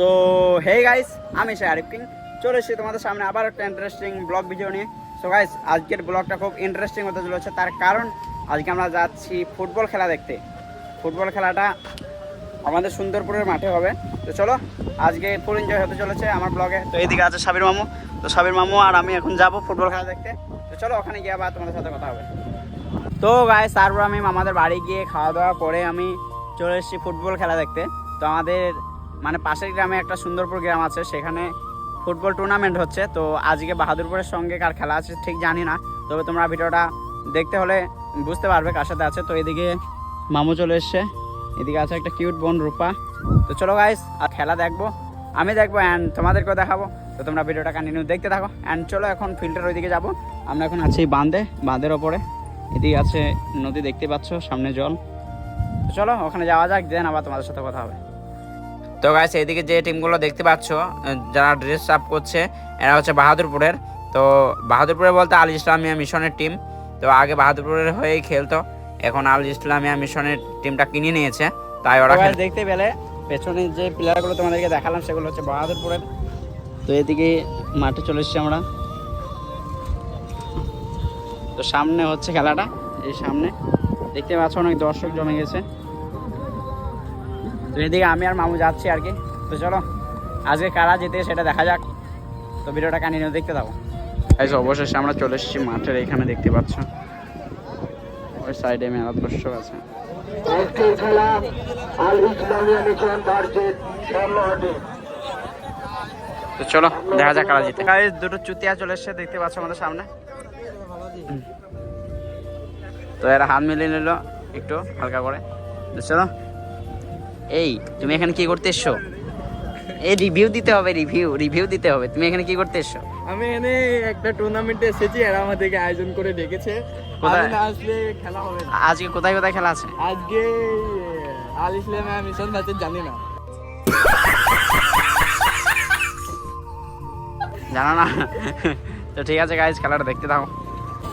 তো hey guys আমি সে Arif king. চলে এসেছি তোমাদের সামনে আবার একটা ইন্টারেস্টিং ব্লগ ভিডিও নিয়ে। সো গাইস আজকের ব্লগটা খুব ইন্টারেস্টিং হতে চলেছে, তার কারণ আজকে আমরা যাচ্ছি ফুটবল খেলা দেখতে। ফুটবল খেলাটা আমাদের সুন্দরপুরের মাঠে হবে। তো চলো, আজকে ফুল এনজয় হতে চলেছে আমার ব্লগে তো এইদিকে আছে সাবির মামু। তো সাবির মামু আর আমি এখন যাব ফুটবল খেলা দেখতে। তো চলো, ওখানে গিয়ে আবার তোমাদের সাথে কথা হবে। তো গাইস তারপর আমি আমাদের বাড়ি গিয়ে খাওয়া দাওয়া করে আমি চলে এসেছি ফুটবল খেলা দেখতে। তো আমাদের মানে পাশের গ্রামে একটা সুন্দরপুর গ্রাম আছে, সেখানে ফুটবল টুর্নামেন্ট হচ্ছে। তো আজকে বাহাদুরপুরের সঙ্গে কার খেলা আছে ঠিক জানি না, তবে তোমরা ভিডিওটা দেখতে হলে বুঝতে পারবে কার সাথে আছে। তো এদিকে মামু চলে এসছে, এদিকে আছে একটা কিউট বোন রূপা। তো চলো গাইস আর খেলা দেখব, আমি দেখব অ্যান্ড তোমাদেরকেও দেখাবো। তো তোমরা ভিডিওটা কন্টিনিউ দেখতে থাকো। অ্যান্ড চলো এখন ফিল্টার ওইদিকে যাব। আমরা এখন আছি বাঁধে, বাঁধের ওপরে। এদিকে আছে নদী দেখতে পাচ্ছ, সামনে জল। তো চলো, ওখানে যাওয়া যাক দেন আবার তোমাদের সাথে কথা হবে। তো গাইস এদিকে যে টিমগুলো দেখতে পাচ্ছ যারা ড্রেস আপ করছে এরা হচ্ছে বাহাদুরপুরের। তো বাহাদুরপুরে বলতে আল ইসলামিয়া মিশনের টিম তো আগে বাহাদুরপুরের হয়েই খেলতো এখন আল ইসলামিয়া মিশনের টিমটা কিনে নিয়েছে তাই ওরা দেখতে পেলে পেছনে যে প্লেয়ারগুলো তোমাদেরকে দেখালাম সেগুলো হচ্ছে বাহাদুরপুরের। তো এদিকে মাঠে চলে এসেছি আমরা। তো সামনে হচ্ছে খেলাটা এই সামনে। দেখতে পাচ্ছ অনেক দর্শক জমে গেছে। তো এদিকে আমি আর মামু যাচ্ছি আর কি। তো চলো আজকে কারা যেতে সেটা দেখা যাক। তো ভিডিওটা কানিয়ে দেখতে থাকো। গাইস অবশেষে আমরা চলে এসেছি মাঠের এখানে দেখতে পাচ্ছ? ওই সাইডে মেলা দর্শক আছে। তো চলো দেখা যাক কারা জিতে। গাইস দুটো চুতিয়া চলে এসেছে দেখতে পাচ্ছ আমাদের সামনে। তো এরা হাত মিলিয়ে নিল একটু হালকা করে। তো চলো এই তুমি এখানে কি করতে এসছো? এই রিভিউ দিতে হবে রিভিউ রিভিউ দিতে হবে। তুমি এখানে কি করতে এসছো? আমি এখানে একটা টুর্নামেন্টে এসেছি এরা আমাদেরকে আয়োজন করে ডেকেছে। কোথায়? আসলে খেলা হবে আজকে কোথায় কোথায় খেলা আছে? আজকে আল ইসলামিয়া মিশন ম্যাচের জানি না। জানো না? তো ঠিক আছে গাইজ খেলাটা দেখতে থাকো।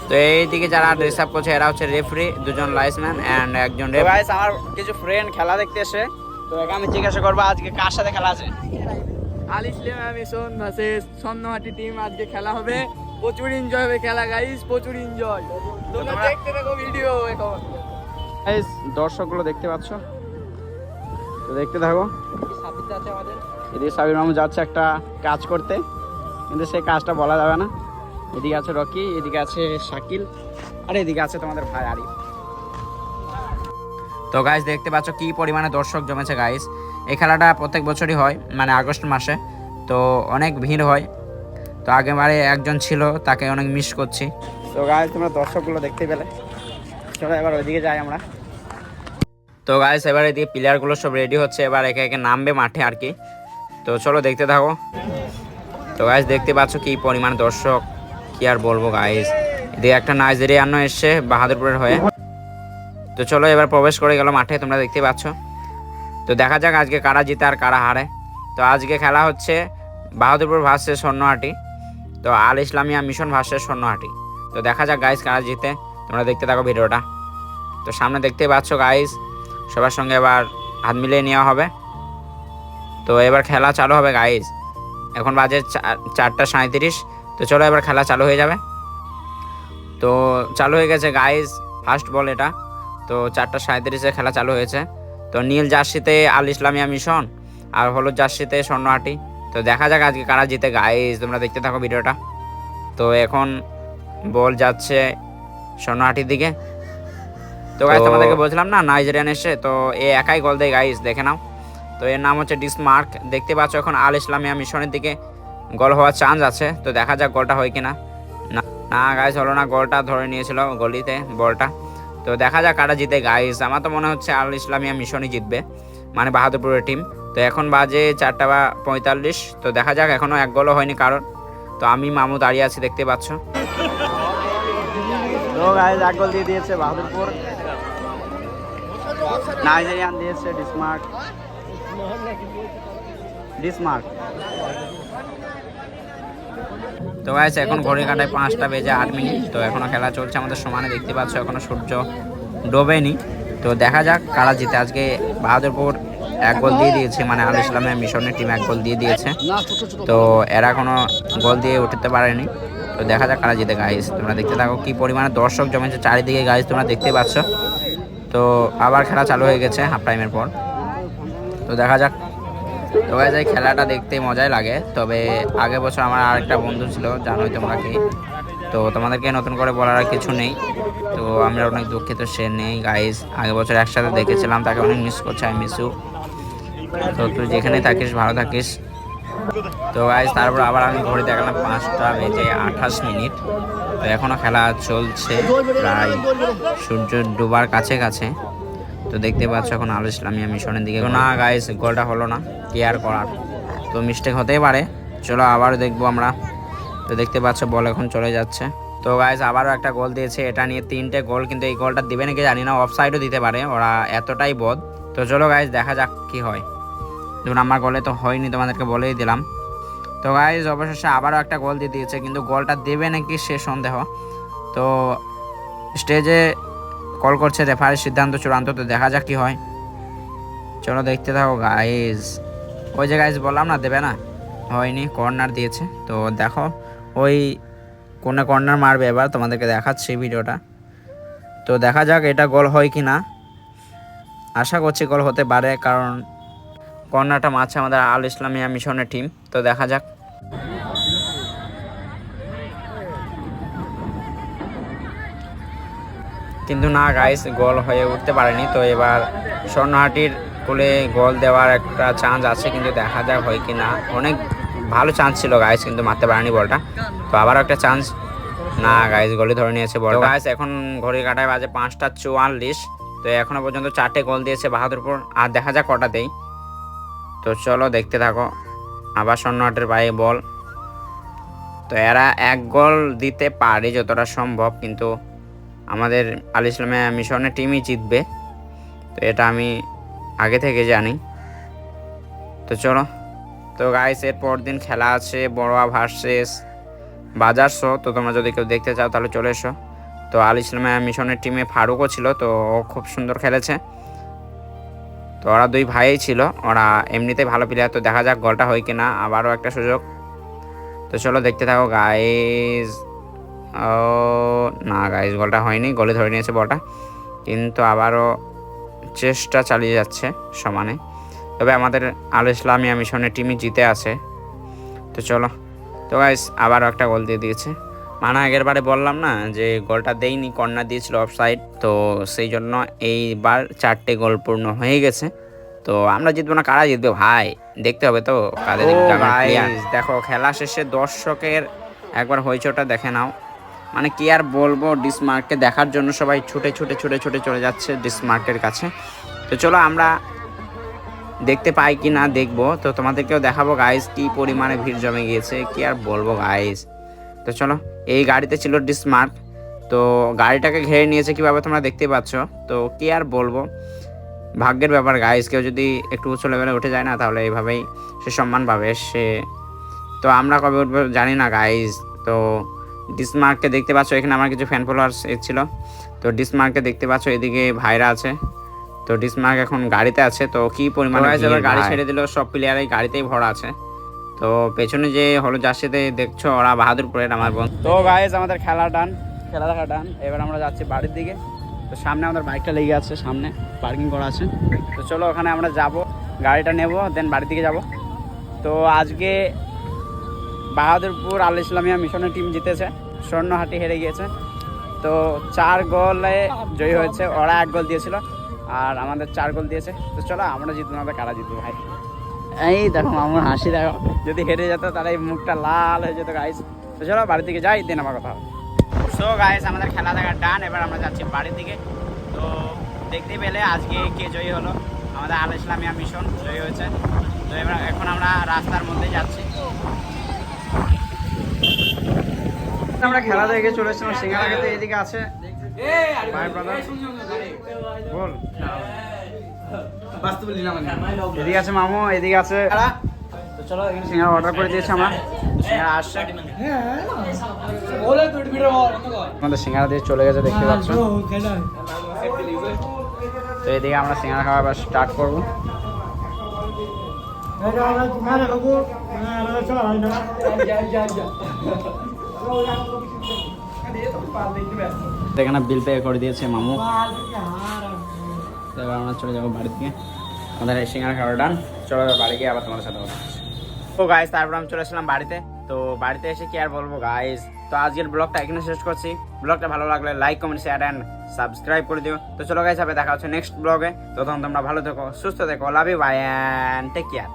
তো এইদিকে যারা ড্রেস আপ করছে এরা হচ্ছে রেফারি দুজন লাইসম্যান এন্ড একজন রেফারি আমার কিছু ফ্রেন্ড খেলা দেখতে এসে তো আমি জিজ্ঞাসা করব আজকে কার সাথে খেলা আছে? Al Islamia mission versus Swarnahati team আজকে খেলা হবে। প্রচুর এনজয় হবে খেলা গাইস প্রচুর এনজয় তোমরা দেখতে থাকো ভিডিও এখন। গাইজ দর্শকগুলো দেখতে পাচ্ছ? তো দেখতে থাকো। আছে এদিকে সাবির মামু যাচ্ছে একটা কাজ করতে কিন্তু সেই কাজটা বলা যাবে না। এদিকে আছে রকি এদিকে আছে শাকিল আর এদিকে আছে তোমাদের ভাই আরিফ। তো গাইস দেখতে পাচ্ছ কি পরিমাণে দর্শক জমেছে গাইস এই খেলাটা প্রত্যেক বছরই হয় মানে আগস্ট মাসে। তো অনেক ভিড় হয়। তো আগেবারে একজন ছিল তাকে অনেক মিস করছি। তো গাইজ তোমরা দর্শকগুলো দেখতে পেলে। চলো এবার ওইদিকে যাই আমরা। তো গাইজ এবার এদিকে প্লেয়ারগুলো সব রেডি হচ্ছে। এবার একে একে নামবে মাঠে আর কি। তো চলো দেখতে থাকো। তো গাইজ দেখতে পাচ্ছ কি পরিমাণ দর্শক। কি আর বলব গাইস এদিকে একটা নাইজেরিয়ানো এসছে বাহাদুরপুরের হয়ে। তো চলো এবার প্রবেশ করে গেল মাঠে, তোমরা দেখতে পাচ্ছ। তো দেখা যাক আজকে কারা জিতে আর কারা হারে। তো আজকে খেলা হচ্ছে বাহাদুরপুর ভার্সেস স্বর্ণহাটি, তো আল ইসলামিয়া মিশন ভার্সেস স্বর্ণহাটি। তো দেখা যাক গাইস কারা জিতে, তোমরা দেখতে থাকো ভিডিওটা। তো সামনে দেখতে পাচ্ছ গাইস সবার সঙ্গে এবার হাত মিলিয়ে নেওয়া হবে। তো এবার খেলা চালু হবে গাইস এখন বাজে চারটা সাঁত্রিশ তো চলো এবার খেলা চালু হয়ে যাবে। তো চালু হয়ে গেছে গাইস ফার্স্ট বল এটা। তো চারটা সাঁত্রিশে খেলা চালু হয়েছে। তো নীল জার্সিতে আল ইসলামিয়া মিশন আর হলুদ জার্সিতে স্বর্ণহাটি। তো দেখা যাক আজকে কারা জিতে। গাইস তোমরা দেখতে থাকো ভিডিওটা। তো এখন বল যাচ্ছে স্বর্ণহাটির দিকে। তো গাইস তো- তোমাদেরকে বলছিলাম না নাইজেরিয়ান এসে তো এ একাই গোল দেয় গাইস দেখে নাও। তো এর নাম হচ্ছে ডিসমার্ক। দেখতে পাচ্ছ এখন আল ইসলামিয়া মিশনের দিকে গোল হওয়ার চান্স আছে। তো দেখা যাক গোলটা হয় কিনা। না না গাইস হলো না গোলটা ধরে নিয়েছিল গলিতে বলটা। তো দেখা যাক কারা জিতে। গাইস আমার তো মনে হচ্ছে আল ইসলামিয়া মিশনই জিতবে মানে বাহাদুরপুরের টিম তো এখন বাজে চারটা বা পঁয়তাল্লিশ, তো দেখা যাক এখনও এক গোলও হয়নি কারণ তো আমি মামু দাঁড়িয়ে আছি, দেখতে পাচ্ছ। ডিসমার্ক তো গাইস এখন ঘড়ি কাটায় পাঁচটা বেজে আট মিনিট। তো এখনও খেলা চলছে আমাদের সমানে, দেখতে পাচ্ছ এখনও সূর্য ডোবেনি। তো দেখা যাক কারা জিতে। আজকে বাহাদুরপুর এক গোল দিয়ে দিয়েছে মানে আল ইসলামের মিশনের টিম এক গোল দিয়ে দিয়েছে। তো এরা কোনো গোল দিয়ে উঠতে পারেনি। তো দেখা যাক কারা জিতে গাইস তোমরা দেখতে থাকো কি পরিমাণে দর্শক জমেছে চারিদিকে গাইস তোমরা দেখতে পাচ্ছ। তো আবার খেলা চালু হয়ে গেছে হাফ টাইমের পর। তো দেখা যাক তো এই খেলাটা দেখতে মজাই লাগে। তবে আগের বছর আমার আরেকটা বন্ধু ছিল, জানোই তোমরা কি। তো তোমাদেরকে নতুন করে বলার আর কিছু নেই। তো আমরা অনেক দুঃখিত, সে নেই। গাইস আগের বছর একসাথে দেখেছিলাম, তাকে অনেক মিস করছে আমি মিসু তো তুই যেখানে থাকিস, ভালো থাকিস। তো গাইজ তারপর আবার আমি ঘড়ি দেখালাম পাঁচটা বেজে আঠাশ মিনিট। তো এখনও খেলা চলছে, প্রায় সূর্য ডুবার কাছে কাছে। তো দেখতে পাচ্ছ এখন আল ইসলামিয়া মিশনের দিকে। না গাইজ গোলটা হলো না। কি আর করার? তো মিস্টেক হতেই পারে। চলো আবার দেখব আমরা। তো দেখতে পাচ্ছ বল এখন চলে যাচ্ছে। তো গাইজ আবারও একটা গোল দিয়েছে। এটা নিয়ে তিনটে গোল কিন্তু এই গোলটা দিবে নাকি জানি না। অফ সাইডও দিতে পারে। ওরা এতটাই বদ তো চলো গাইজ দেখা যাক কি হয়। ধরুন আমার গোলে তো হয়নি, তোমাদেরকে বলেই দিলাম। তো গাইজ অবশেষে আবারও একটা গোল দিয়ে দিয়েছে, কিন্তু গোলটা দেবে নাকি সে সন্দেহ। তো স্টেজে কল করছে রেফারির সিদ্ধান্ত চূড়ান্ত, তো দেখা যাক কি হয়। চলো দেখতে থাকো গাইজ ওই যে গাইজ বললাম না, দেবে না? হয়নি কর্নার দিয়েছে। তো দেখো, ওই কোনে কর্নার মারবে এবার, তোমাদেরকে দেখাচ্ছি ভিডিওটা। তো দেখা যাক এটা গোল হয় কি না আশা করছি গোল হতে পারে, কারণ কর্নারটা মারছে আমাদের আল ইসলামিয়া মিশনের টিম তো দেখা যাক। কিন্তু না গাইস গোল হয়ে উঠতে পারেনি। তো এবার স্বর্ণহাটির কোলে গোল দেওয়ার একটা চান্স আছে, কিন্তু দেখা যাক হয় কি না অনেক ভালো চান্স ছিল গাইস কিন্তু মারতে পারেনি বলটা। তো আবার একটা চান্স না গাইস গোলে ধরে নিয়েছে বল গাইস এখন ঘড়ি কাটায় বাজে পাঁচটা চুয়াল্লিশ। তো এখনও পর্যন্ত চারটে গোল দিয়েছে বাহাদুরপুর। আর দেখা যাক কটা দেই। তো চলো, দেখতে থাকো। আবার স্বর্ণহাটের পায়ে বল। তো এরা এক গোল দিতে পারে, যতটা সম্ভব, কিন্তু আমাদের আল ইসলামে মিশনের টিমই জিতবে। তো এটা আমি আগে থেকে জানি। তো চলো। তো গাইস এর পর দিন খেলা আছে, বড়োয়া ভার্সেস বাজার শো তো তোমরা যদি কেউ দেখতে চাও, তাহলে চলে এসো। তো আল ইসলামে মিশনের টিমে ফারুকও ছিল, তো ও খুব সুন্দর খেলেছে। তো ওরা দুই ভাইই ছিল, ওরা এমনিতেই ভালো প্লেয়ার তো দেখা যাক গোলটা হয় কিনা, আবারও একটা সুযোগ। তো চলো দেখতে থাকো গাইজ না গাইজ গোলটা হয়নি গোলে ধরে নিয়েছে বলটা। কিন্তু আবারও চেষ্টা চালিয়ে যাচ্ছে সমানে। তবে আমাদের আল ইসলামিয়া মিশনের টিমই জিতে আছে। তো চলো। তো গাইজ আবারও একটা গোল দিয়ে দিয়েছে। মানে আগের বারে বললাম না যে গোলটা দেয়নি কর্নার দিয়েছিল অফ সাইড তো সেই জন্য এইবার চারটে গোল পূর্ণ হয়ে গেছে। তো আমরা জিতবো না কারা জিতবে ভাই? দেখতে হবে তো কাদের দেখো খেলা শেষে দর্শকের একবার হইচটা দেখে নাও। মানে কি আর বলব ডিসমার্ককে দেখার জন্য সবাই ছুটে ছুটে ছুটে ছুটে চলে যাচ্ছে ডিসমার্কের কাছে। তো চলো আমরা দেখতে পাই কি না দেখব। তো তোমাদেরকেও দেখাবো গাইস কি পরিমাণে ভিড় জমে গিয়েছে, কি আর বলব গাইস তো চলো, এই গাড়িতে ছিল ডিসমার্ক তো গাড়িটাকে ঘেরে নিয়েছে কীভাবে তোমরা দেখতে পাচ্ছ? তো কি আর বলব, ভাগ্যের ব্যাপার গাইস কেউ যদি একটু উঁচু লেভেলে উঠে যায় না, তাহলে এইভাবেই সে সম্মান পাবে সে। তো আমরা কবে উঠবো জানি না গাইস তো ডিসমার্ককে দেখতে পাচ্ছ এখানে আমার কিছু ফ্যান ফলোয়ার্স ছিল। তো ডিসমার্ককে দেখতে পাচ্ছ এদিকে ভাইরা আছে। তো ডিসমার্ক এখন গাড়িতে আছে তো কি পরিমাণ গাড়ি ছেড়ে দিল সব প্লেয়ারই গাড়িতেই ভরা আছে। তো পেছনে যে হলো জার্সিতে দেখছ ওরা বাহাদুরপুরের আমার বোন তো গাইজ আমাদের খেলা ডান খেলা দেখা ডান এবার আমরা যাচ্ছি বাড়ির দিকে। তো সামনে আমাদের বাইকটা লেগে আছে সামনে পার্কিং করা আছে। তো চলো ওখানে আমরা যাব গাড়িটা নেব দেন বাড়ির দিকে যাব। তো আজকে বাহাদুরপুর আল ইসলামিয়া মিশনের টিম জিতেছে স্বর্ণহাটি হেরে গিয়েছে। তো চার গোলে জয়ী হয়েছে ওরা এক গোল দিয়েছিল আর আমাদের চার গোল দিয়েছে। তো চলো আমরা জিতবো না কারা জিতবো ভাই? এই দেখো আমার হাসি দেখো। যদি হেরে যেত তাহলে এই মুখটা লাল হয়ে যেত গাইস তো চলো বাড়ির দিকে যাই দিন আমার কথা। সো গাইস আমাদের খেলা দেখা ডান এবার আমরা যাচ্ছি বাড়ির দিকে। তো দেখতে পেলে আজকে কে জয়ী হলো? আমাদের আল ইসলামিয়া মিশন জয়ী হয়েছে। তো এবার এখন আমরা রাস্তার মধ্যে যাচ্ছি। আমরা খেলা দেখে চলে এসেছিলাম সিঙ্গারা খেতে এদিকে আছে ভাই ব্রাদার বল এদিকে আছে মামু এদিকে আছে চলো সিঙ্গারা অর্ডার করে দিয়েছি আমরা আমাদের সিঙ্গারা দিয়ে চলে গেছে দেখতে পাচ্ছ তো এদিকে আমরা সিঙ্গারা খাওয়া আবার স্টার্ট করব এখানে বিল পে করে দিয়েছে মামু। আমরা চলে যাব বাড়ি থেকে। আমাদের সিঙ্গার খাওয়া ডান চলো বাড়ি গিয়ে আবার তোমাদের সাথে। তো গাইজ তারপর আমি চলে এসেছিলাম বাড়িতে। তো বাড়িতে এসে কি আর বলব গাইজ তো আজকের ব্লগটা এখানে শেষ করছি। ব্লগটা ভালো লাগলে like comment share and subscribe করে দিও। তো চলো গাইজ হবে দেখা হচ্ছে নেক্সট ব্লগে তো তখন তোমরা ভালো থেকো, সুস্থ থেকো love you bye and take care